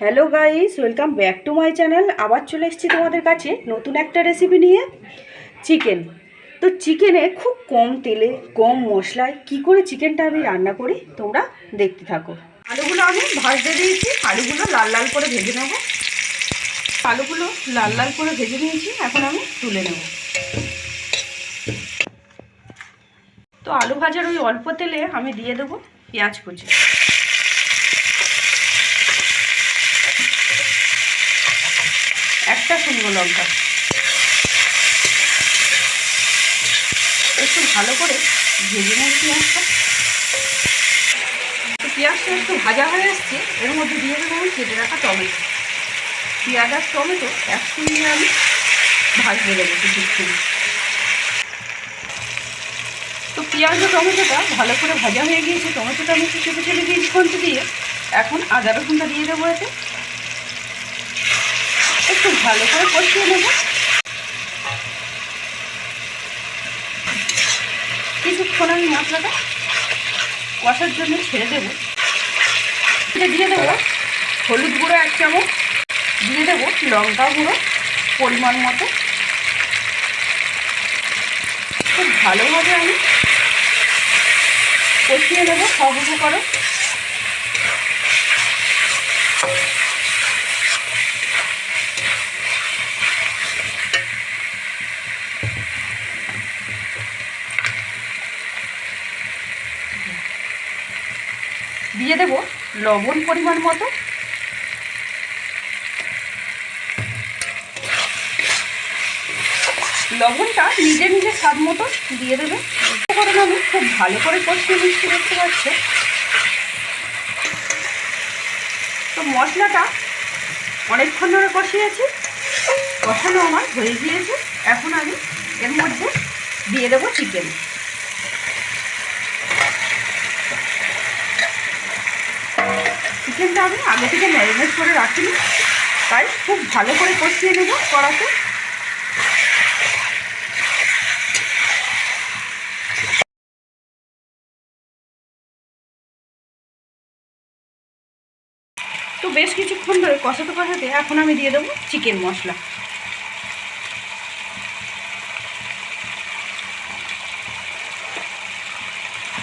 Hello guys welcome back to my channel আবার চলে এসেছি তোমাদের কাছে নতুন একটা রেসিপি নিয়ে। চিকেন তো চিকেনে খুব কম তেলে, কম মশলায় কি করে চিকেনটা আমি রান্না করি তোমরা দেখতে থাকো। আলুগুলো আমি ভাজতে দিয়েছি। আলুগুলো লাল লাল করে ভেজে নেব। আলুগুলো লাল লাল করে ভেজে নিয়েছি। এখন আমি তুলে নেব। তো আলু ভাজার ওই অল্প তেলে আমি দিয়ে দেবো পেঁয়াজ কুচি। একটা শুকনো লঙ্কা। একটু ভালো করে ভেজে নেব পেঁয়াজটা। তো পেঁয়াজটা একটু ভাজা হয়ে এসছে, এর মধ্যে দিয়ে দেবো আমি কেটে রাখা টমেটো। পেঁয়াজ আর টমেটো একসঙ্গে আমি ভাজতে দেবো কিছুক্ষণ। তো পেঁয়াজ ও টমেটোটা ভালো করে ভাজা হয়ে গিয়েছে, টমেটোটা আমি চেপে দিয়েছি খন্তি দিয়ে। এখন আদা রসুনটা দিয়ে দেবো এতে। একটু ভালো করে কষিয়ে নেব। কিছুক্ষণ আমি মশলাটা কষার জন্য ছেড়ে দেবো। এটা দিয়ে দেবো হলুদ গুঁড়ো এক চামচ, দিয়ে দেবো লঙ্কা গুঁড়ো পরিমাণ মতো। খুব ভালোভাবে আমি কষিয়ে নেব সব উপকরণ দিয়ে দেব লবণ পরিমাণ মতো। লবণটা নিজে নিজে স্বাদ মতো দিয়ে দেবে। কারণ আমি খুব ভালো করে কষিয়ে মিষ্টি দেখতে পাচ্ছি। তো মশলাটা অনেকক্ষণ ধরে কষিয়েছি। কষানো আমার হয়ে গিয়েছে। এখন আমি এর মধ্যে দিয়ে দেবো চিকেন। চিকেনটা আমি আগে থেকে ম্যারিনেট করে রাখিনি। তাই খুব ভালো করে কষিয়ে নেব কড়াতে। তো বেশ কিছুক্ষণ ধরে কষাতে কষাতে এখন আমি দিয়ে দেবো চিকেন মশলা।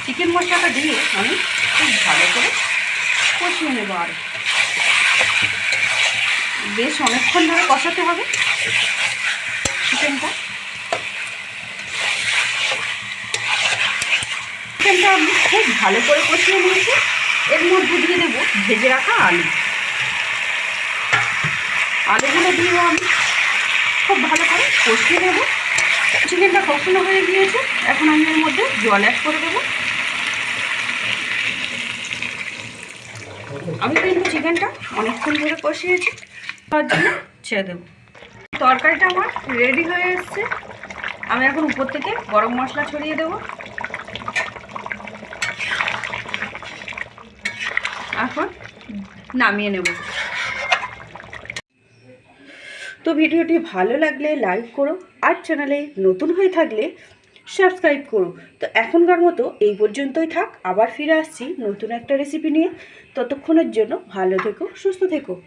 চিকেন মশলাটা দিয়ে আমি খুব ভালো করে কষিয়ে নেব আরও বেশ অনেকক্ষণ ধরে কষাতে হবে। চিকেনটা চিকেনটা আমি খুব ভালো করে কষিয়ে নিয়েছি। এর মধ্যে দিয়ে দেবো ভেজে রাখা আলু। আলুগুলো দিয়েও আমি খুব ভালো করে কষিয়ে নেব। চিকেনটা কষানো হয়ে গিয়েছে। এখন আমি এর মধ্যে জল অ্যাড করে দেবো। আমি কিন্তু চিকেনটা অনেকক্ষণ ধরে কষিয়েছি। তার জন্য ছেড়ে দেবো। তরকারিটা আমার রেডি হয়ে এসছে। আমি এখন উপর থেকে গরম মশলা ছড়িয়ে দেবো। এখন নামিয়ে নেব। তো ভিডিওটি ভালো লাগলে লাইক করো। আর চ্যানেলে নতুন হয়ে থাকলে সাবস্ক্রাইব করো তো এখনকার মতো এই পর্যন্তই থাক। আবার ফিরে আসছি নতুন একটা রেসিপি নিয়ে। ততক্ষণের জন্য ভালো থেকো, সুস্থ থেকো।